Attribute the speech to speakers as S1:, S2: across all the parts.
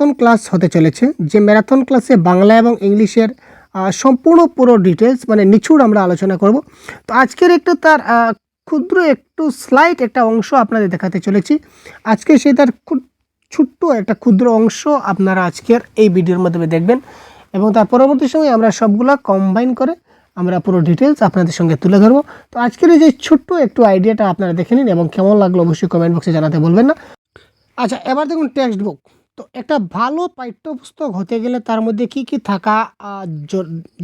S1: Marathon class হতে চলেছে, যে ম্যারাথন ক্লাসে বাংলা এবং ইংলিশের সম্পূর্ণ পুরো ডিটেলস মানে নিছুড় আমরা আলোচনা করব। তো আজকের একটু তার ক্ষুদ্র একটু স্লাইট একটা অংশ আপনাদের দেখাতে চলেছি। আজকে সেই তার ছোট্ট একটা ক্ষুদ্র অংশ আপনারা আজকের এই ভিডিওর মাধ্যমে দেখবেন এবং তার পরবর্তী সময় আমরা সবগুলা কম্বাইন করে আমরা পুরো ডিটেলস আপনাদের সঙ্গে তুলে ধরবো। তো আজকের এই যে ছোট্ট একটু আইডিয়াটা আপনারা দেখে নিন এবং কেমন লাগল অবশ্যই কমেন্ট বক্সে জানাতে বলবেন না। আচ্ছা এবার দেখুন টেক্সট বুক তো একটা ভালো পাঠ্যপুস্তক হতে গেলে তার মধ্যে কি কি থাকা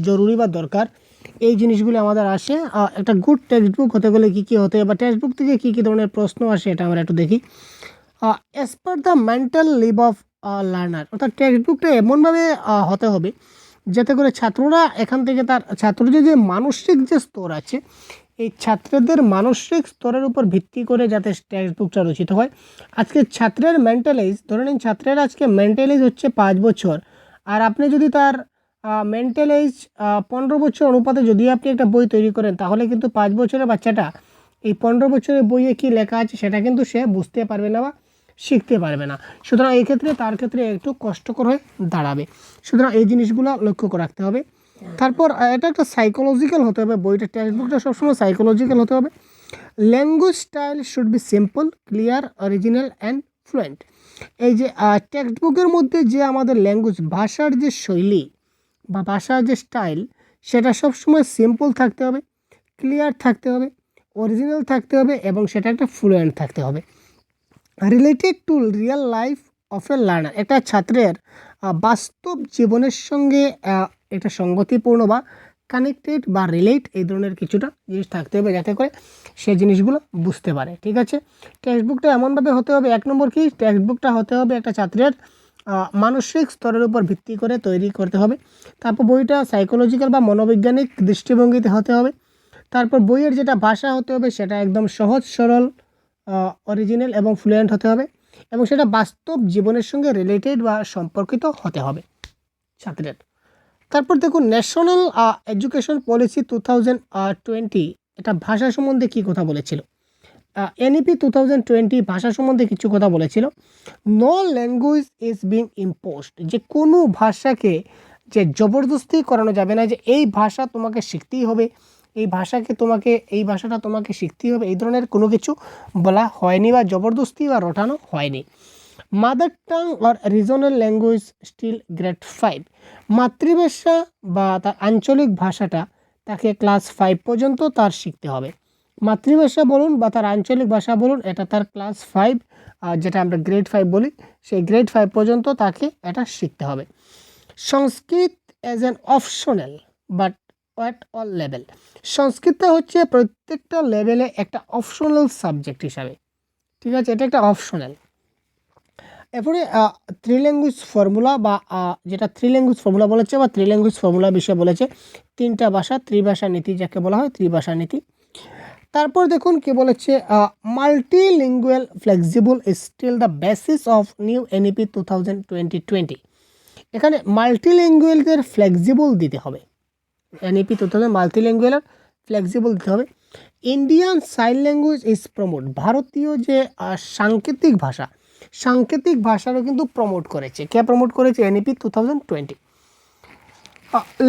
S1: জরুরি বা দরকার? এই জিনিসগুলো আমাদের আসে। একটা গুড টেক্সট বুক হতে গেলে কী কী হতে, বা টেক্সট বুক থেকে কী কী ধরনের প্রশ্ন আসে এটা আমরা একটু দেখি। As per the mental level of learner অর্থাৎ টেক্সট বুকটা এমনভাবে হতে হবে, যাতে করে ছাত্ররা এখান থেকে তার, ছাত্রদের যে মানসিক যে স্তর আছে এই ছাত্রদের মানসিক স্তরের উপর ভিত্তি করে যাতে টেক্সট বুকটা রচিত হয়। আজকে ছাত্রের মেন্টাল এজ ধরে নিন ছাত্রের আজকে মেন্টাল এজ হচ্ছে পাঁচ বছর। আর আপনি যদি তার মেন্টাল এজ পনেরো বছর অনুপাতে যদি আপনি একটা বই তৈরি করেন, তাহলে কিন্তু পাঁচ বছরের বাচ্চাটা এই পনেরো বছরের বইয়ে কী লেখা আছে সেটা কিন্তু সে বুঝতে পারবে না বা শিখতে পারবে না। সুতরাং এই ক্ষেত্রে তার ক্ষেত্রে একটু কষ্টকর হয়ে দাঁড়াবে। সুতরাং এই জিনিসগুলো লক্ষ্য রাখতে হবে। তারপর এটা একটা সাইকোলজিক্যাল হতে হবে বইটা। টেক্সট বুকটা সবসময় সাইকোলজিক্যাল হতে হবে। Language style should be simple clear original and fluent এই যে টেক্সট বুকের মধ্যে যে আমাদের ল্যাঙ্গুয়েজ ভাষার যে শৈলী বা ভাষার যে স্টাইল সেটা সবসময় সিম্পল থাকতে হবে ক্লিয়ার থাকতে হবে অরিজিনাল থাকতে হবে এবং সেটা একটা ফ্লুয়েন্ট থাকতে হবে। Related to real life of a learner এটা ছাত্রের বাস্তব জীবনের সঙ্গে এটা সঙ্গতিপূর্ণ বা কানেক্টেড বা রিলেট এই ধরনের কিছুটা জিনিস থাকতে হবে যাতে করে সে জিনিসগুলো বুঝতে পারে, ঠিক আছে? টেক্সট বুকটা এমনভাবে হতে হবে, এক নম্বর কি? টেক্সট বুকটা হতে হবে একটা ছাত্রের মানসিক স্তরের উপর ভিত্তি করে তৈরি করতে হবে। তারপর বইটা সাইকোলজিক্যাল বা মনোবৈজ্ঞানিক দৃষ্টিভঙ্গিতে হতে হবে। তারপর বইয়ের যেটা ভাষা হতে হবে সেটা একদম সহজ, সরল অরিজিনাল এবং ফ্লুয়েন্ট হতে হবে এবং সেটা বাস্তব জীবনের সঙ্গে রিলেটেড বা সম্পর্কিত হতে হবে ছাত্রের। তারপর দেখুন national education policy two thousand twenty এটা ভাষা সম্বন্ধে কী কথা বলেছিল? এনইপি টু থাউজেন্ড টোয়েন্টি ভাষা সম্বন্ধে কিছু কথা বলেছিল। No language is being imposed যে কোনো ভাষাকে যে জবরদস্তি করানো যাবে না, যে এই ভাষা তোমাকে শিখতেই হবে, এই ভাষাকে তোমাকে, এই ভাষাটা তোমাকে শিখতেই হবে, এই ধরনের কোনো কিছু বলা হয়নি বা জবরদস্তি বা রটানো হয়নি। Mother tongue or regional language still grade five মাতৃভাষা বা তার আঞ্চলিক ভাষাটা তাকে ক্লাস ফাইভ পর্যন্ত তার শিখতে হবে। মাতৃভাষা বলুন বা তার আঞ্চলিক ভাষা বলুন, এটা তার ক্লাস ফাইভ যেটা আমরা গ্রেড ফাইভ বলি, সেই গ্রেড ফাইভ পর্যন্ত তাকে এটা শিখতে হবে। Sanskrit as an optional but at all level সংস্কৃতটা হচ্ছে প্রত্যেকটা লেভেলে একটা অপশনাল সাবজেক্ট হিসাবে। ঠিক আছে? এটা একটা অপশনাল এরপরে থ্রি ল্যাঙ্গুয়েজ ফর্মুলা বা যেটা থ্রি ল্যাঙ্গুয়েজ ফর্মুলা বলেছে বা থ্রি ল্যাঙ্গুয়েজ ফর্মুলা বিষয়ে বলেছে, তিনটা ভাষা, ত্রিভাষা নীতি যাকে বলা হয় ত্রিভাষা নীতি। তারপর দেখুন কি বলেছে multilingual flexible is still the basis of new NEP two thousand twenty twenty. এখানে মাল্টিলিঙ্গুয়ালদের ফ্লেক্সিবল দিতে হবে। NEP two thousand multilingual flexible দিতে হবে। Indian sign language is promote. ভারতীয় যে সাংকেতিক ভাষা সাংকেতিক ভাষারও কিন্তু প্রমোট করেছে। কে প্রমোট করেছে? NEP two thousand twenty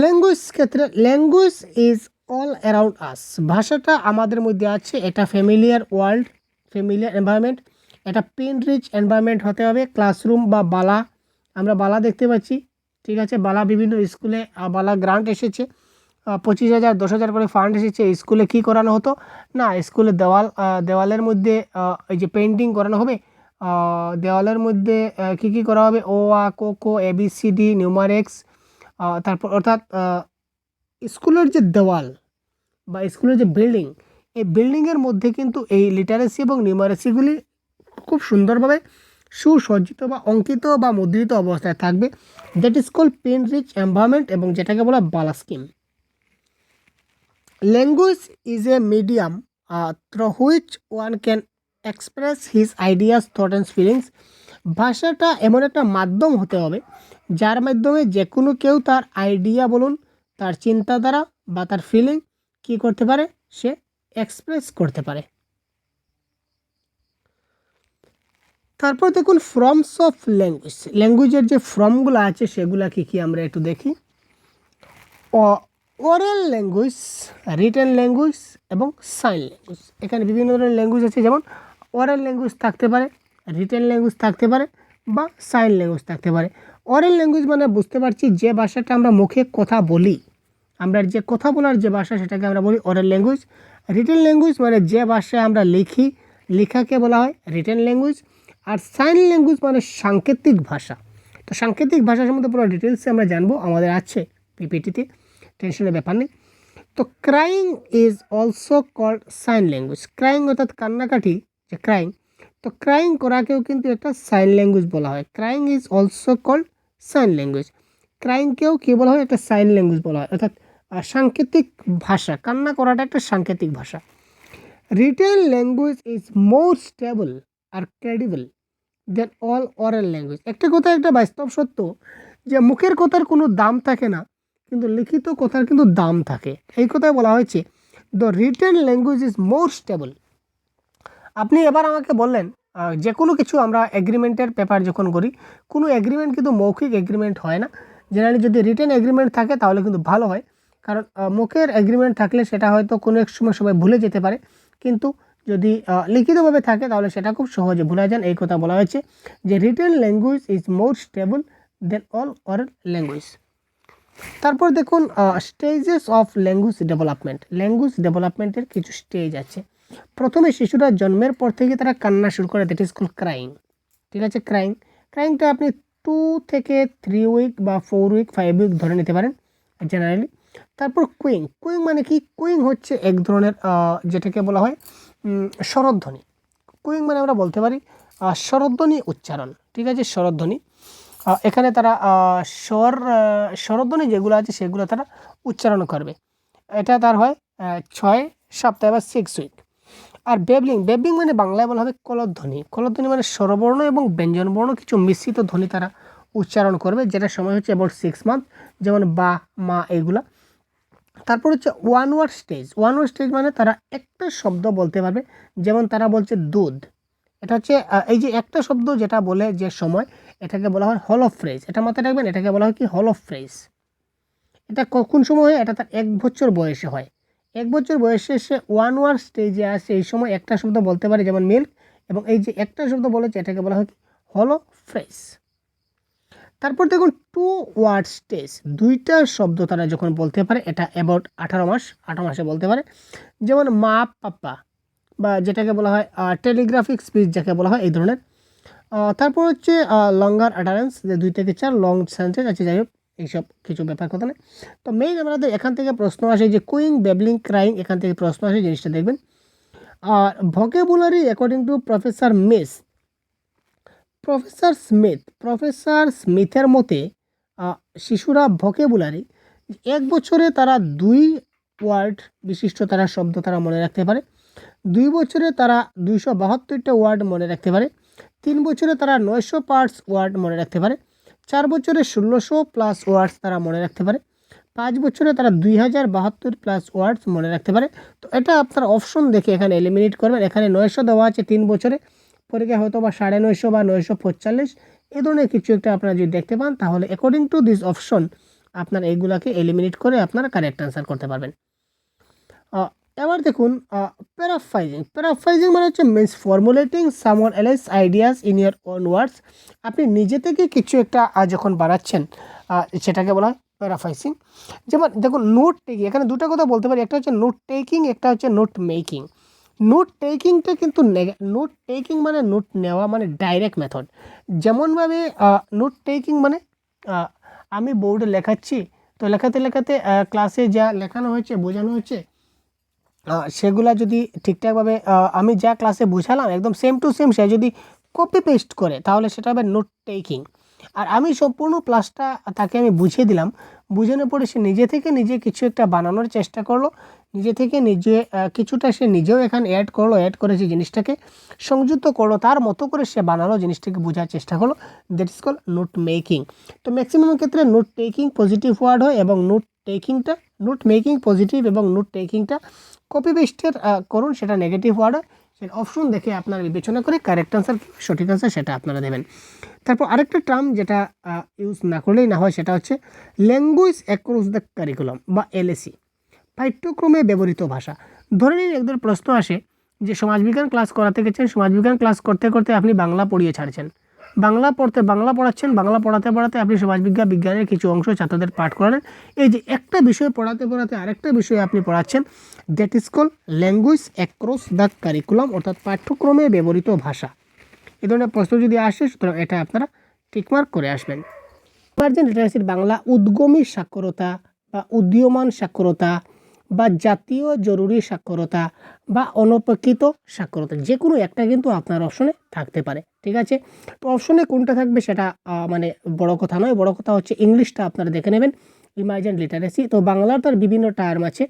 S1: language ক্ষেত্রে language is all around us ভাষাটা আমাদের মধ্যে আছে, এটা ফ্যামিলিয়ার ওয়ার্ল্ড ফ্যামিলিয়ার এনভায়রনমেন্ট এটা পেন রিচ এনভায়রনমেন্ট হতে হবে ক্লাসরুম বা বালা। আমরা বালা দেখতে পাচ্ছি, ঠিক আছে? বালা বিভিন্ন স্কুলে বালা গ্রান্ট এসেছে। পঁচিশ হাজার, দশ হাজার করে ফান্ড এসেছে। স্কুলে কি করানো হতো? না স্কুলে দেওয়াল দেওয়ালের মধ্যে এই যে পেন্টিং করানো হবে দেওয়ালের মধ্যে কি কি করা হবে? ও, আ, কো কো, A, B, C, D numerics তারপর অর্থাৎ স্কুলের যে দেওয়াল বা স্কুলের যে বিল্ডিং, এই বিল্ডিংয়ের মধ্যে কিন্তু এই লিটারেসি এবং নিউমারেসিগুলি খুব সুন্দরভাবে সুসজ্জিত বা অঙ্কিত বা মুদ্রিত অবস্থায় থাকবে। That is call print rich environment এবং যেটাকে বলা BaLA scheme language is a medium through which one can express his ideas thought and feelings ভাষাটা এমন একটা মাধ্যম হতে হবে, যার মাধ্যমে যে কোনো কেউ তার আইডিয়া বলুন, তার চিন্তাধারা বা তার ফিলিং কী করতে পারে, সে এক্সপ্রেস করতে পারে। তারপর দেখুন ফর্মস অফ ল্যাঙ্গুয়েজ ল্যাঙ্গুয়েজের যে ফর্মগুলো আছে সেগুলো কি কি আমরা একটু দেখি। ওরাল ল্যাঙ্গুয়েজ রিটেন ল্যাঙ্গুয়েজ এবং সাইন ল্যাঙ্গুয়েজ এখানে বিভিন্ন ধরনের ল্যাঙ্গুয়েজ আছে, যেমন ওরাল ল্যাঙ্গুয়েজ থাকতে পারে রিটেন ল্যাঙ্গুয়েজ থাকতে পারে বা সাইন ল্যাঙ্গুয়েজ থাকতে পারে। ওরাল ল্যাঙ্গুয়েজ মানে বুঝতে পারছি যে ভাষাটা আমরা মুখে কথা বলি। আমরা যে কথা বলার যে ভাষা সেটাকে আমরা বলি ওরাল ল্যাঙ্গুয়েজ রিটেন ল্যাঙ্গুয়েজ মানে যে ভাষায় আমরা লিখি, লেখাকে বলা হয় রিটেন ল্যাঙ্গুয়েজ আর সাইন ল্যাঙ্গুয়েজ মানে সাংকেতিক ভাষা। তো সাংকেতিক ভাষা সম্বন্ধে পুরো ডিটেলসে আমরা জানব, আমাদের আছে পিপিটিতে টেনশনের ব্যাপার নেই। তো crying is also called sign language crying অর্থাৎ কান্নাকাটি যে ক্রাইং তো ক্রাইং করাকেও কিন্তু একটা সাইন ল্যাঙ্গুয়েজ বলা হয়। Crying is also called sign language ক্রাইংকেও কী বলা হয়? একটা সাইন ল্যাঙ্গুয়েজ বলা হয়। অর্থাৎ সাংকেতিক ভাষা। কান্না করাটা একটা সাংকেতিক ভাষা। Written language is more stable R credible than all oral language একটা কথা একটা বাস্তব সত্য যে মুখের কথার কোনো দাম থাকে না, কিন্তু লিখিত কথার কিন্তু দাম থাকে। এই কথায় বলা হয়েছে the written language is more stable আপনি এবার আমাকে বললেন যে কোনো কিছু আমরা এগ্রিমেন্টের পেপার যখন করি, কোনো এগ্রিমেন্ট কিন্তু মৌখিক এগ্রিমেন্ট হয় না। জেনারেলি যদি রিটেন এগ্রিমেন্ট থাকে, তাহলে কিন্তু ভালো হয়। কারণ মুখের এগ্রিমেন্ট থাকলে সেটা হয়তো কোনো এক সময় সবাই ভুলে যেতে পারে। কিন্তু যদি লিখিতভাবে থাকে, তাহলে সেটা খুব সহজে ভুলা যান এই কথা বলা হয়েছে যে written language is more stable than all oral language তারপর দেখুন stages of language development language ডেভেলপমেন্টের কিছু স্টেজ আছে। প্রথমে শিশুরা জন্মের পর থেকে তারা কান্না শুরু করে দ্যাট ইজ কল ক্রাইং ঠিক আছে? ক্রাইং ক্রাইংটা আপনি টু থেকে থ্রি উইক বা ফোর উইক ফাইভ উইক ধরে নিতে পারেন জেনারেলি তারপর কুইং কুইং মানে কি? কুইং হচ্ছে এক ধরনের যেটাকে বলা হয় স্বরধ্বনি। কুইং মানে আমরা বলতে পারি স্বরধ্বনি উচ্চারণ। ঠিক আছে? স্বরধ্বনি। এখানে তারা স্বর স্বরধ্বনি যেগুলো আছে সেগুলো তারা উচ্চারণ করবে। এটা তার হয় ছয়, সপ্তাহে বা সিক্স উইক আর বেবলিং বেবলিং মানে বাংলায় বলা হবে কলধ্বনি। কলধ্বনি মানে স্বরবর্ণ এবং ব্যঞ্জনবর্ণ, কিছু মিশ্রিত ধ্বনি তারা উচ্চারণ করবে যেটা সময় হচ্ছে অ্যাবাউট সিক্স মান্থ যেমন বা, মা, এগুলা। তারপর হচ্ছে one word stage one word stage মানে তারা একটা শব্দ বলতে পারবে, যেমন তারা বলছে দুধ। এটা হচ্ছে এই যে একটা শব্দ যেটা বলে যে সময়, এটাকে বলা হয় হল অফ ফ্রেজ এটা মাথায় রাখবেন, এটাকে বলা হয় কি? হল অফ ফ্রেজ এটা কখন সময়? হয় এটা তার এক বছর বয়সে হয়। এক বছর বয়সে সে ওয়ান ওয়ার্ড স্টেজে আসে। এই সময় একটা শব্দ বলতে পারে, যেমন মিল্ক এবং এই যে একটা শব্দ বলেছে, এটাকে বলা হয় হলো ফ্রেজ তারপর দেখুন টু ওয়ার্ড স্টেজ দুইটা শব্দ তারা যখন বলতে পারে, এটা অ্যাবাউট আঠারো মাস, আঠারো মাসে বলতে পারে। যেমন মা পাপ্পা বা যেটাকে বলা হয় টেলিগ্রাফিক স্পিচ যাকে বলা হয়, এই ধরনের। তারপর হচ্ছে লঙ্গার অ্যাটারেন্স যে দুই থেকে চার লং সেন্টেন্স আছে, যাই হোক। এইসব কিছু ব্যাপার কথা নেই তো মেইন আমাদের এখান থেকে প্রশ্ন আসে যে কুইং বেবলিং ক্রাইং এখান থেকে প্রশ্ন আসে, জিনিসটা দেখবেন। আর vocabulary according to professor miss professor Smith professor স্মিথের মতে শিশুরা ভকেবুলারি এক বছরে তারা দুই ওয়ার্ড বিশিষ্ট তারা শব্দ তারা মনে রাখতে পারে, দুই বছরে তারা দুইশো বাহাত্তরটা ওয়ার্ড মনে রাখতে পারে, তিন বছরে তারা নয়শো পার্টস ওয়ার্ড মনে রাখতে পারে চার বছরে ষোলোশো প্লাস ওয়ার্ডস তারা মনে রাখতে পারে। পাঁচ বছরে তারা দুই হাজার বাহাত্তর প্লাস ওয়ার্ডস মনে রাখতে পারে। তো এটা আপনার অপশন দেখে এখানে এলিমিনেট করবেন। এখানে নয়শো দেওয়া আছে তিন বছরে। পরীক্ষা হয়তো বা সাড়ে নয়শো বা নয়শো পঁয়তাল্লিশ। এ ধরনের কিছু একটা আপনারা যদি দেখতে পান, তাহলে অ্যাকর্ডিং টু দিস অপশন আপনার এইগুলাকে এলিমিনেট করে আপনারা কারেক্ট অ্যান্সার করতে পারবেন। এবার দেখুন প্যারাফাইজিং প্যারাফাইজিং মানে হচ্ছে means formulating someone else ideas in your own words আপনি নিজে থেকে কিছু একটা যখন বাড়াচ্ছেন সেটাকে বলা হয় প্যারাফাইজিং যেমন দেখুন নোট টেকিং এখানে দুটো কথা বলতে পারি। একটা হচ্ছে নোট টেকিং একটা হচ্ছে নোট মেকিং নোট টেকিংটা কিন্তু নোট টেকিং মানে নোট নেওয়া মানে ডাইরেক্ট মেথড যেমনভাবে নোট টেকিং মানে আমি বোর্ডে লেখাচ্ছি তো লেখাতে লেখাতে ক্লাসে যা লেখানো হয়েছে বোঝানো আহ, সেগুলা যদি ঠিকঠাকভাবে আমি যা ক্লাসে বুঝালাম, একদম সেম টু সেম সে যদি কপি পেস্ট করে, তাহলে সেটা হবে নোট টেকিং আর আমি সম্পূর্ণ ক্লাসটা তাকে আমি বুঝিয়ে দিলাম। বুঝানোর পরে সে নিজে থেকে নিজে কিছু একটা বানানোর চেষ্টা করল। নিজে থেকে নিজে কিছুটা সে নিজেও এখানে অ্যাড করল অ্যাড করে করেছে জিনিসটাকে সংযুক্ত করল। তার মতো করে সে বানালো, জিনিসটাকে বোঝার চেষ্টা করল। That is call note making তো ম্যাক্সিমাম ক্ষেত্রে নোট টেকিং পজিটিভ ওয়ার্ড হয় এবং নোট টেকিংটা নোট মেকিং পজিটিভ এবং নোট টেকিংটা কপি পেস্টের করুন, সেটা নেগেটিভ ওয়ার্ড সেটা অপশন দেখে আপনারা বিবেচনা করে কারেক্ট আনসার সঠিক আনসার সেটা আপনারা দেবেন। তারপর আরেকটা টার্ম যেটা ইউজ না করলেই না হয়, সেটা হচ্ছে ল্যাঙ্গুয়েজ অ্যাক্রস দ্য কারিকুলাম বা এলএসি পাঠ্যক্রমে ব্যবহৃত ভাষা। ধরে নিন একদম প্রশ্ন আসে যে সমাজবিজ্ঞান ক্লাস করাতে গেছেন সমাজবিজ্ঞান ক্লাস করতে করতে আপনি বাংলা পড়িয়ে ছাড়ছেন। বাংলা পড়তে, বাংলা পড়াচ্ছেন, বাংলা পড়াতে পড়াতে আপনি সমাজবিজ্ঞান বিজ্ঞানের কিছু অংশ ছাত্রদের পাঠ করালেন। এই যে একটা বিষয় পড়াতে পড়াতে আরেকটা বিষয় আপনি পড়াচ্ছেন that is call language across the curriculum, অর্থাৎ পাঠ্যক্রমে ব্যবহৃত ভাষা। এই ধরনের প্রশ্ন যদি আসে, সুতরাং এটা আপনারা টিকমার্ক করে আসবেন। ইমার্জেন্ট লিটারেসির বাংলা উদ্গমী সাক্ষরতা বা উদীয়মান সাক্ষরতা বা জাতীয় জরুরি সাক্ষরতা বা অনপেক্ষিত সাক্ষরতা, যে কোনো একটা কিন্তু আপনার অপশনে থাকতে পারে, ঠিক আছে? তো অপশনে কোনটা থাকবে সেটা মানে বড় কথা নয়, বড় কথা হচ্ছে ইংলিশটা আপনারা দেখে নেবেন। ইমার্জেন্ট লিটারেসি তো বাংলার তার বিভিন্ন টার্ম আছে।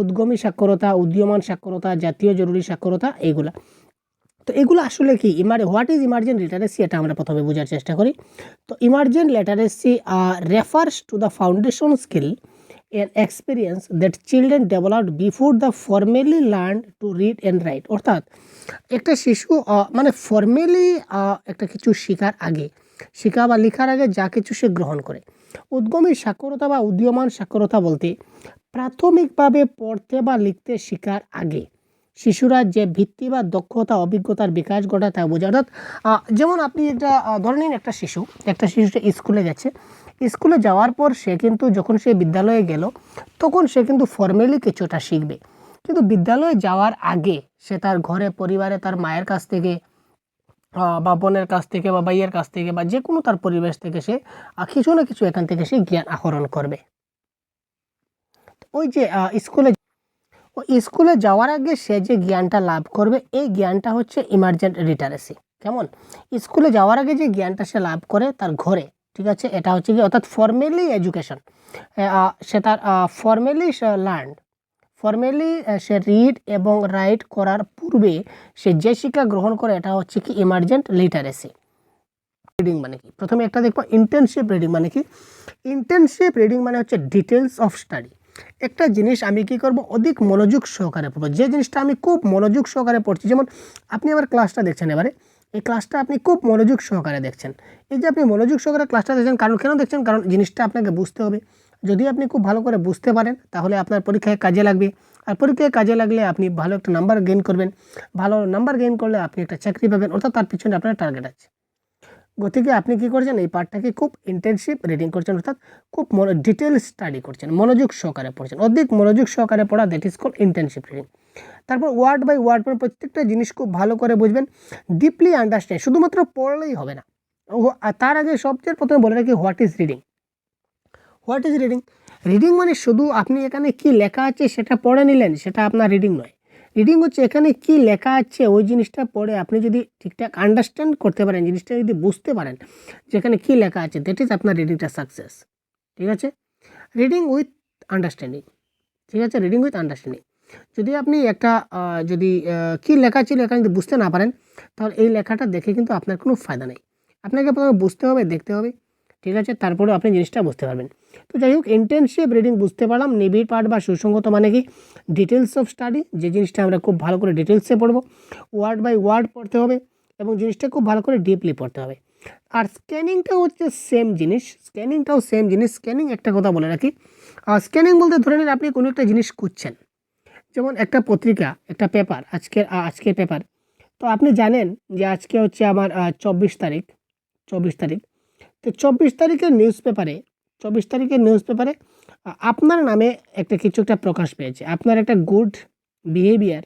S1: উদ্গমী সাক্ষরতা, উদীয়মান সাক্ষরতা, জাতীয় জরুরি সাক্ষরতা, এইগুলা। তো এগুলো আসলে কি? ইমার হোয়াট ইজ ইমার্জেন্ট লিটারেসি এটা আমরা প্রথমে বোঝার চেষ্টা করি। তো emergent literacy refers to the foundation skill and experience that children developed before the formally learn to read and write অর্থাৎ, একটা শিশু মানে ফর্মালি একটা কিছু শেখার আগে, শেখা বা লেখার আগে যা কিছু সে গ্রহণ করে। উদ্গমী সাক্ষরতা বা উদীয়মান সাক্ষরতা বলতে প্রাথমিকভাবে পড়তে বা লিখতে শেখার আগে শিশুরা যে ভিত্তি বা দক্ষতা, অভিজ্ঞতার বিকাশ ঘটায় তা বোঝা। অর্থাৎ যেমন আপনি একটা ধরে নিন একটা শিশু একটা শিশু স্কুলে গেছে স্কুলে যাওয়ার পর সে কিন্তু যখন সে বিদ্যালয়ে গেল, তখন সে কিন্তু ফর্মালি কিছুটা শিখবে। কিন্তু বিদ্যালয়ে যাওয়ার আগে সে তার ঘরে, পরিবারে, তার মায়ের কাছ থেকে বা বোনের কাছ থেকে বা ভাইয়ের কাছ থেকে বা যে কোনো তার পরিবেশ থেকে সে কিছু না কিছু এখান থেকে সে জ্ঞান আহরণ করবে। ওই যে স্কুলে ও স্কুলে যাওয়ার আগে সে যে জ্ঞানটা লাভ করবে, এই জ্ঞানটা হচ্ছে ইমার্জেন্ট লিটারেসি কেমন? স্কুলে যাওয়ার আগে যে জ্ঞানটা সে লাভ করে তার ঘরে, ঠিক আছে? এটা হচ্ছে কি, অর্থাৎ ফর্মালি এডুকেশন সে তার ফর্মালি লার্ন ফর্মালি সে রিড এবং রাইট করার পূর্বে সে যে শিক্ষা গ্রহণ করে, এটা হচ্ছে কি ইমার্জেন্ট লিটারেসি রিডিং মানে কি? প্রথমে একটা দেখব ইন্টেনসিভ রিডিং মানে কি? ইন্টেনসিভ রিডিং মানে হচ্ছে ডিটেলস অফ স্টাডি একটা জিনিস আমি কি করব, অধিক মনোযোগ সহকারে পড়ব। যে জিনিসটা আমি খুব মনোযোগ সহকারে পড়ছি, যেমন আপনি আমার ক্লাসটা দেখছেন এবারে, এই ক্লাসটা আপনি খুব মনোযোগ সহকারে দেখছেন। এই যে আপনি মনোযোগ সহকারে ক্লাসটা দেখছেন, কারণ কেন দেখছেন? কারণ জিনিসটা আপনাকে বুঝতে হবে। যদি আপনি খুব ভালো করে বুঝতে পারেন, তাহলে আপনার পরীক্ষায় কাজে লাগবে। আর পরীক্ষায় কাজে লাগলে আপনি ভালো একটা নাম্বার গেইন করবেন। ভালো নাম্বার গেইন করলে আপনি একটা চাকরি পাবেন, অর্থাৎ তার পিছনে আপনার টার্গেট আছে। গতিকে আপনি কি করছেন? এই পার্টটাকে খুব ইন্টেনসিভ রিডিং করছেন, অর্থাৎ খুব ডিটেল স্টাডি করছেন, মনোযোগ সহকারে পড়ছেন। অধিক মনোযোগ সহকারে পড়া that is call intensive reading তারপর ওয়ার্ড বাই ওয়ার্ড মানে প্রত্যেকটা জিনিস খুব ভালো করে বুঝবেন ডিপলি আন্ডারস্ট্যান্ড শুধুমাত্র পড়লেই হবে না। তার আগে সবচেয়ে প্রথমে বলে রাখি what is reading what is reading reading মানে শুধু আপনি এখানে কি লেখা আছে সেটা পড়ে নিলেন, সেটা আপনার রিডিং নয়। রিডিং হচ্ছে এখানে কি লেখা আছে, ওই জিনিসটা পড়ে আপনি যদি ঠিকঠাক আন্ডারস্ট্যান্ড করতে পারেন, জিনিসটা যদি বুঝতে পারেন যে এখানে কী লেখা আছে দ্যাট ইজ আপনার রিডিংটা সাকসেস ঠিক আছে? রিডিং উইথ আন্ডারস্ট্যান্ডিং ঠিক আছে? রিডিং উইথ আন্ডারস্ট্যান্ডিং যদি আপনি একটা যদি কী লেখা ছিল এখানে যদি বুঝতে না পারেন, তাহলে এই লেখাটা দেখে কিন্তু আপনার কোনো ফায়দা নেই। আপনাকে প্রথমে বুঝতে হবে, দেখতে হবে ঠিক আছে? তারপরে আপনি জিনিসটা বুঝতে পারবেন। তো যাই হোক ইন্টেনসিভ রিডিং বুঝতে পারলাম। নিবিড় পাঠ বা সুসঙ্গত মানে কি? ডিটেলস অফ স্টাডি যে জিনিসটা আমরা খুব ভালো করে ডিটেলসে পড়ব। ওয়ার্ড বাই ওয়ার্ড পড়তে হবে এবং জিনিসটা খুব ভালো করে ডিপলি পড়তে হবে। আর স্ক্যানিংটা হচ্ছে সেম জিনিস। স্ক্যানিংটাও সেম জিনিস। স্ক্যানিং একটা কথা বলে রাখি। আর স্ক্যানিং বলতে ধরে নিন আপনি কোনো একটা জিনিস খুঁজছেন। যেমন একটা পত্রিকা, একটা পেপার আজকের আজকের পেপার তো আপনি জানেন যে আজকে হচ্ছে আমার চব্বিশ তারিখ চব্বিশ তারিখ। তো চব্বিশ তারিখের নিউজ পেপারে চব্বিশ তারিখের নিউজ পেপারে আপনার নামে একটা কিছু একটা প্রকাশ পেয়েছে। আপনার একটা গুড বিহেভিয়ার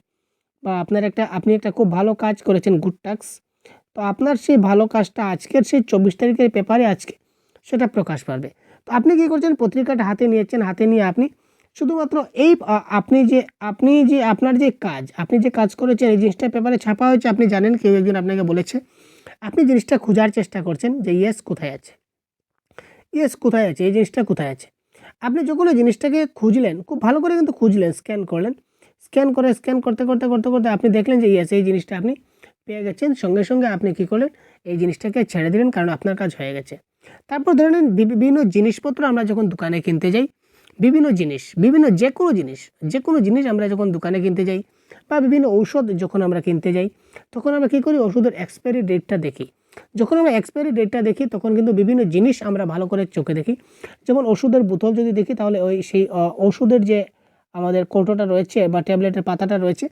S1: বা আপনার একটা, আপনি একটা খুব ভালো কাজ করেছেন গুড টাস্ক তো আপনার সেই ভালো কাজটা আজকের সেই চব্বিশ তারিখের পেপারে আজকে সেটা প্রকাশ পাবে। তো আপনি কী করছেন? পত্রিকাটা হাতে নিয়েছেন, হাতে নিয়ে আপনি শুধুমাত্র এই আপনি যে আপনি যে, আপনার যে কাজ, আপনি যে কাজ করেছেন, এই জিনিসটা পেপারে ছাপা হয়েছে, আপনি জানেন, কেউ একজন আপনাকে বলেছে। আপনি জিনিসটা খোঁজার চেষ্টা করছেন যে ইয়েস কোথায় আছে। ইয়েস কোথায় আছে, এই জিনিসটা কোথায় আছে। আপনি যখন ওই জিনিসটাকে খুঁজলেন, খুব ভালো করে কিন্তু খুঁজলেন, স্ক্যান করলেন। স্ক্যান করে, স্ক্যান করতে করতে করতে করতে আপনি দেখলেন যে ইয়েস, এই জিনিসটা আপনি পেয়ে গেছেন। সঙ্গে সঙ্গে আপনি কী করলেন, এই জিনিসটাকে ছেড়ে দিলেন কারণ আপনার কাজ হয়ে গেছে। তারপর ধরে নিন, বিভিন্ন জিনিসপত্র আমরা যখন দোকানে কিনতে যাই বিভিন্ন জিনিস, বিভিন্ন যে কোনো জিনিস যে কোনো জিনিস আমরা যখন দোকানে কিনতে যাই বা বিভিন্ন ঔষধ যখন আমরা কিনতে যাই, তখন আমরা কী করি? ওষুধের এক্সপায়ারি ডেটটা দেখি। যখন আমরা এক্সপায়ারি ডেটটা দেখি, তখন কিন্তু বিভিন্ন জিনিস আমরা ভালো করে চোখে দেখি। যেমন ওষুধের বোতল যদি দেখি, তাহলে ওই সেই ওষুধের যে আমাদের কৌটোটা রয়েছে বা ট্যাবলেটের পাতাটা রয়েছে,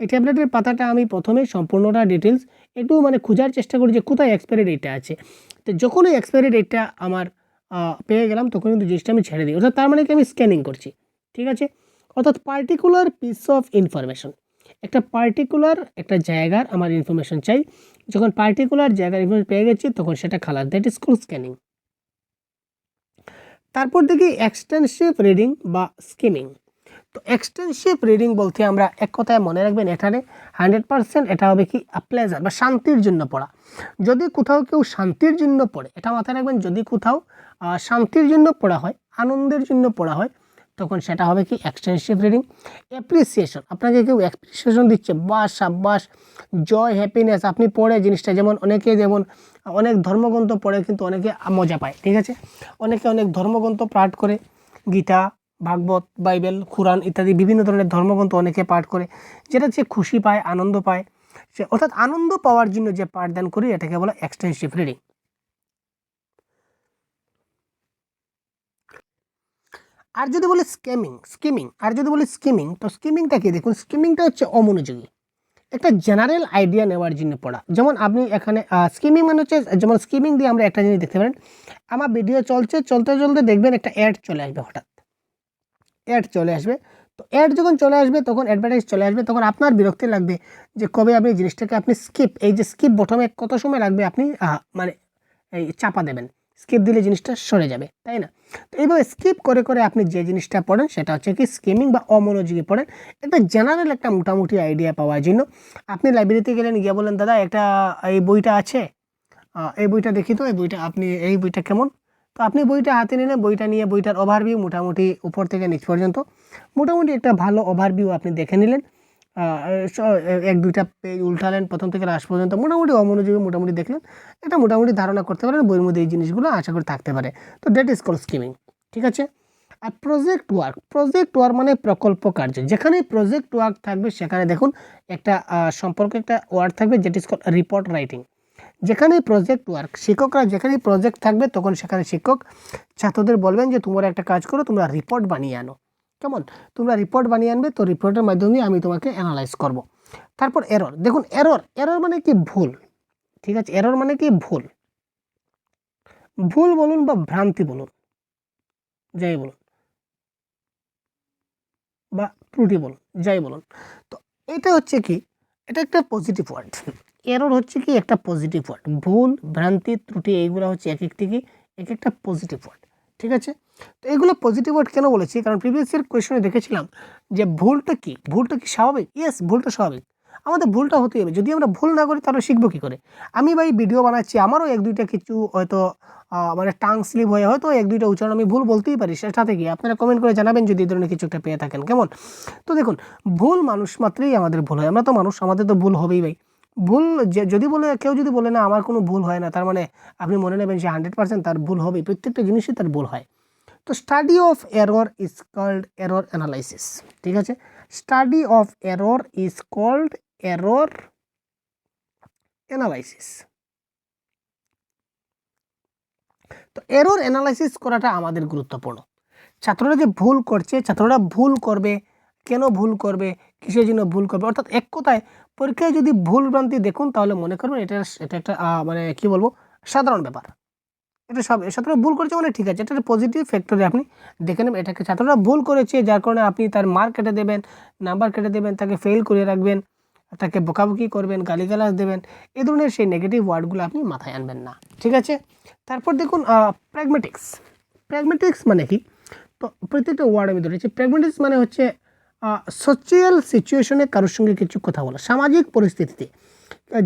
S1: এই ট্যাবলেটের পাতাটা আমি প্রথমে সম্পূর্ণটা ডিটেলস একটু মানে খোঁজার চেষ্টা করি যে কোথায় এক্সপায়ারি ডেটটা আছে। তো যখন ওই এক্সপায়ারি ডেটটা আমার পেয়ে গেলাম, তখন কিন্তু জিনিসটা আমি ছেড়ে দিই। অর্থাৎ তার মানে কি? আমি স্ক্যানিং করছি। ঠিক আছে? অর্থাৎ পার্টিকুলার পিস অফ ইনফরমেশন একটা পার্টিকুলার একটা জায়গার আমার ইনফরমেশন চাই। যখন পার্টিকুলার জায়গার ইনফরমেশন পেয়ে গেছি, তখন সেটা খালার দ্যাট ইজ কল স্ক্যানিং তারপর দেখি এক্সটেন্সিভ রিডিং বা স্কিমিং তো এক্সটেন্সিভ রিডিং বলতে আমরা এক কথায় মনে রাখবেন এখানে হান্ড্রেড পার্সেন্ট এটা হবে কি প্লেজার বা শান্তির জন্য পড়া। যদি কোথাও কেউ শান্তির জন্য পড়ে, এটা মাথায় রাখবেন যদি কোথাও শান্তির জন্য পড়া হয়, আনন্দের জন্য পড়া হয়, তখন সেটা হবে কি এক্সটেন্সিভ রিডিং অ্যাপ্রিসিয়েশন আপনাকে কেউ অ্যাপ্রিসিয়েশন দিচ্ছে বাস সাব্বাস জয় হ্যাপিনেস আপনি পড়ে জিনিসটা যেমন অনেকে যেমন, অনেক ধর্মগ্রন্থ পড়ে কিন্তু অনেকে মজা পায়, ঠিক আছে? অনেকে অনেক ধর্মগ্রন্থ পাঠ করে, গীতা ভাগবত, বাইবেল কোরআন ইত্যাদি বিভিন্ন ধরনের ধর্মগ্রন্থ অনেকে পাঠ করে, যেটা সে খুশি পায়, আনন্দ পায়, সে অর্থাৎ আনন্দ পাওয়ার জন্য যে পাঠদান করি, এটাকে বলা এক্সটেন্সিভ রিডিং আর যদি বলি স্কেমিং স্কিমিং আর যদি বলি স্কিমিং তো স্কিমিংটা কি? দেখুন স্কিমিংটা হচ্ছে অমনোযোগী। একটা জেনারেল আইডিয়া নেওয়ার জন্য পড়া। যেমন আপনি এখানে স্কিমিং মানে হচ্ছে, যেমন স্কিমিং দিয়ে আমরা একটা জিনিস দেখতে পারেন। আমার ভিডিও চলছে, চলতে চলতে দেখবেন একটা অ্যাড চলে আসবে হঠাৎ। অ্যাড চলে আসবে। তো অ্যাড যখন চলে আসবে, তখন অ্যাডভার্টাইজ চলে আসবে, তখন আপনার বিরক্তি লাগবে যে কবে আপনি জিনিসটাকে আপনি স্কিপ এই যে স্কিপ বটমে কত সময় লাগবে আপনি মানে এই চাপা দেবেন। স্কিপ দিলে জিনিসটা সরে যাবে, তাই না? তো এইভাবে স্কিপ করে করে আপনি যে জিনিসটা পড়েন, সেটা হচ্ছে কি স্কিমিং বা অমনোযোগী পড়েন। একটা জেনারেল একটা মোটামুটি আইডিয়া পাওয়ার জন্য। আপনি লাইব্রেরিতে গেলেন, গিয়ে বলেন দাদা, একটা, এই বইটা আছে। এই বইটা দেখি তো, এই বইটা আপনি, এই বইটা কেমন? তো আপনি বইটা হাতে নিলে বইটা নিয়ে বইটার ওভারভিউ মোটামুটি উপর থেকে নিচ পর্যন্ত। মোটামুটি একটা ভালো ওভারভিউ আপনি দেখে নিলেন। এক দুইটা পেজ উল্টালেন, প্রথম থেকে লাস্ট পর্যন্ত। মোটামুটি অমনোযোগী মোটামুটি দেখলেন। এটা মোটামুটি ধারণা করতে পারেন, বইয়ের মধ্যে এই জিনিসগুলো আশা করে থাকতে পারে। তো ডেট ইজ কল স্কিমিং ঠিক আছে? আর প্রজেক্ট ওয়ার্ক প্রজেক্ট ওয়ার্ক মানে প্রকল্প কার্য। যেখানে প্রজেক্ট ওয়ার্ক থাকবে, সেখানে দেখুন একটা সম্পর্কে একটা ওয়ার্ড থাকবে যেটি ইজ কল রিপোর্ট রাইটিং যেখানে প্রজেক্ট ওয়ার্ক শিক্ষকরা যেখানেই প্রজেক্ট থাকবে, তখন সেখানে শিক্ষক ছাত্রদের বলবেন যে, তোমরা একটা কাজ করো, তোমরা রিপোর্ট বানিয়ে আনো। কেমন? তোমরা রিপোর্ট বানিয়ে আনবে, তো রিপোর্টের মাধ্যমে আমি তোমাকে অ্যানালাইজ করব। তারপর এরর দেখুন এরর এরর মানে কি ভুল? ঠিক আছে এরর মানে কি ভুল? ভুল বলুন বা ভ্রান্তি বলুন, যাই বলুন বা ত্রুটি বলুন, যাই বলুন। তো এটা হচ্ছে কি? এটা একটা পজিটিভ ওয়ার্ড এরর হচ্ছে কি একটা পজিটিভ ওয়ার্ড ভুল, ভ্রান্তি, ত্রুটি, এইগুলো হচ্ছে এক একটি কি এক একটা পজিটিভ ওয়ার্ড ঠিক আছে? তো এগুলো পজিটিভ ওয়ার্ড কেন বলেছি? কারণ প্রিভিয়াস ইয়ার কোয়েশনে দেখেছিলাম যে ভুলটা কি? ভুলটা কি স্বাভাবিক? ইয়েস ভুলটা স্বাভাবিক। আমাদের ভুলটা হতেই হবে। যদি আমরা ভুল না করি, তাহলে শিখব কী করে? আমি ভাই ভিডিও বানাচ্ছি, আমারও এক দুইটা কিছু হয়তো মানে টাং স্লিপ হয়ে, হয়তো এক দুইটা উচ্চারণ আমি ভুল বলতেই পারি সেটা থেকে আপনারা কমেন্ট করে জানাবেন যদি এই ধরনের কিছু একটা পেয়ে থাকেন। কেমন? তো দেখুন, ভুল মানুষ মাত্রেই আমাদের ভুল হয়। আমরা তো মানুষ, আমাদের তো ভুল হবেই ভাই। ভুল যদি বলে, কেউ যদি বলে, না, আমার কোনো ভুল হয় না, তার মানে আপনি মনে নেবেন যে হান্ড্রেড পার্সেন্ট তার ভুল হবে, প্রত্যেকটা জিনিসই তার ভুল হয়। তো study of error is called error analysis ঠিক আছে? Study of error is called error analysis তো এরর অ্যানালাইসিস করাটা আমাদের গুরুত্বপূর্ণ। ছাত্ররা যে ভুল করছে, ছাত্ররা ভুল করবে, কেন ভুল করবে, কিসের জন্য ভুল করবে, অর্থাৎ এক কথায় পরীক্ষায় যদি ভুল ভ্রান্তি দেখুন, তাহলে মনে করবেন এটা এটা একটা মানে কি বলব, সাধারণ ব্যাপার। এটা সব ছাত্ররা ভুল করেছে মানে ঠিক আছে, এটা পজিটিভ ফ্যাক্টরে আপনি দেখে নেবেন, এটাকে ছাত্ররা ভুল করেছে, যার কারণে আপনি তার মার্ক কেটে দেবেন নাম্বার কেটে দেবেন, তাকে ফেল করে রাখবেন, তাকে বকাবকি করবেন, গালিগালাজ দেবেন, এ ধরনের সেই নেগেটিভ ওয়ার্ডগুলো আপনি মাথায় আনবেন না, ঠিক আছে? তারপর দেখুন প্র্যাগমেটিক্স প্র্যাগমেটিক্স মানে কি? তো প্রত্যেকটা ওয়ার্ড আমি ধরেছি প্র্যাগমেটিক্স মানে হচ্ছে সোশিয়াল সিচুয়েশনে কারোর সঙ্গে কিছু কথা বলা, সামাজিক পরিস্থিতিতে।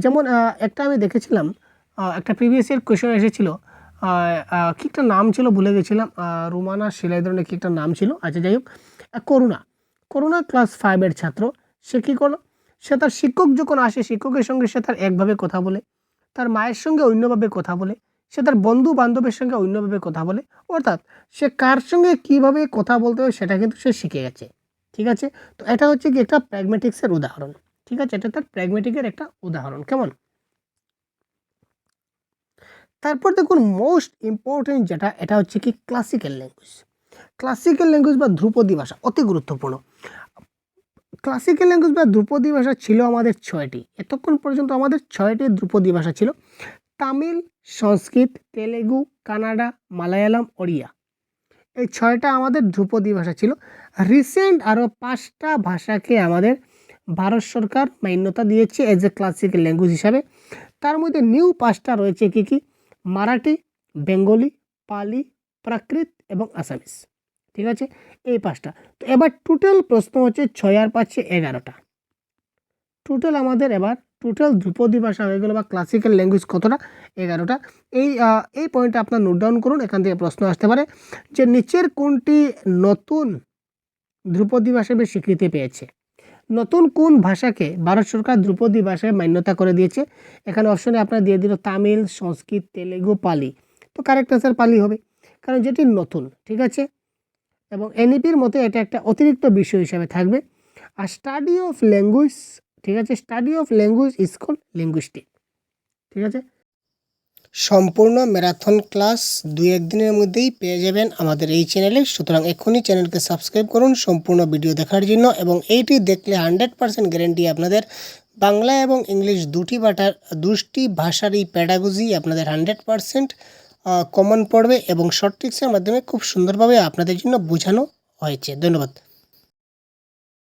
S1: যেমন একটা আমি দেখেছিলাম একটা প্রিভিয়াস ইয়ার কোয়েশন এসেছিল কী একটা নাম ছিল ভুলে গেছিলাম রুমানা সেলাই ধরনের কী একটা নাম ছিল? আচ্ছা যাই হোক করুণা। করুণা ক্লাস ফাইভের ছাত্র, সে কী করল? সে তার শিক্ষক যখন আসে, শিক্ষকের সঙ্গে সে তার একভাবে কথা বলে, তার মায়ের সঙ্গে অন্যভাবে কথা বলে, সে তার বন্ধু বান্ধবের সঙ্গে অন্যভাবে কথা বলে, অর্থাৎ সে কার সঙ্গে কীভাবে কথা বলতে হবে সেটা কিন্তু সে শিখে গেছে। ঠিক আছে? তো এটা হচ্ছে কি একটা প্র্যাগমেটিক্সের উদাহরণ। ঠিক আছে? এটা তার প্র্যাগমেটিকের একটা উদাহরণ। কেমন? তারপর দেখুন মোস্ট ইম্পর্টেন্ট যেটা, এটা হচ্ছে কি ক্লাসিক্যাল ল্যাঙ্গুয়েজ ক্লাসিক্যাল ল্যাঙ্গুয়েজ বা ধ্রুপদী ভাষা অতি গুরুত্বপূর্ণ। ক্লাসিক্যাল ল্যাঙ্গুয়েজ বা ধ্রুপদী ভাষা ছিল আমাদের ছয়টি। এতক্ষণ পর্যন্ত আমাদের ছয়টি ধ্রুপদী ভাষা ছিল। তামিল, সংস্কৃত, তেলেগু, কানাডা, মালায়ালাম, ওড়িয়া। এই ছয়টা আমাদের ধ্রুপদী ভাষা ছিল। রিসেন্ট আরও পাঁচটা ভাষাকে আমাদের ভারত সরকার মান্যতা দিয়েছে এজ এ ক্লাসিক্যাল ল্যাঙ্গুয়েজ হিসাবে। তার মধ্যে নিউ পাঁচটা রয়েছে কি কি? মারাঠি, বেঙ্গলি, পালি, প্রাকৃত এবং আসামিস ঠিক আছে? এই পাঁচটা। তো এবার টোটাল প্রশ্ন হচ্ছে ছয় আর পাঁচে এগারোটা। টোটাল আমাদের এবার টোটাল ধ্রুপদী ভাষা হয়ে গেলো বা ক্লাসিক্যাল ল্যাঙ্গুয়েজ কতটা? এগারোটা। এই এই পয়েন্টটা আপনার নোট ডাউন করুন, এখান থেকে প্রশ্ন আসতে পারে যে নিচের কোনটি নতুন ধ্রুপদী হিসেবে স্বীকৃতি পেয়েছে? নতুন কোন ভাষাকে ভারত সরকার ধ্রুপদী ভাষায় মান্যতা করে দিয়েছে? এখানে অপশনে আপনার দিয়ে দিল তামিল, সংস্কৃত, তেলেগু, পালি। তো কারেক্ট আনসার পালি হবে। কারণ যেটি নতুন, ঠিক আছে? এবং এনইপির মতে এটা একটা অতিরিক্ত বিষয় হিসাবে থাকবে। আর স্টাডি অফ ল্যাঙ্গুয়েজ ঠিক আছে? Study of language is call linguistic ঠিক আছে? সম্পূর্ণ ম্যারাথন ক্লাস দুই একদিনের মধ্যেই পেয়ে যাবেন আমাদের এই চ্যানেলে সুতরাং এখনই চ্যানেলকে সাবস্ক্রাইব করুন সম্পূর্ণ ভিডিও দেখার জন্য এবং এইটি দেখলে হান্ড্রেড পার্সেন্ট গ্যারেন্টি আপনাদের বাংলা এবং ইংলিশ দুটি বাটার দুটি ভাষার এই প্যাডাগজি আপনাদের হান্ড্রেড পার্সেন্ট কমন পড়বে এবং শর্ট ট্রিক্সের মাধ্যমে খুব সুন্দরভাবে আপনাদের জন্য বোঝানো হয়েছে। ধন্যবাদ।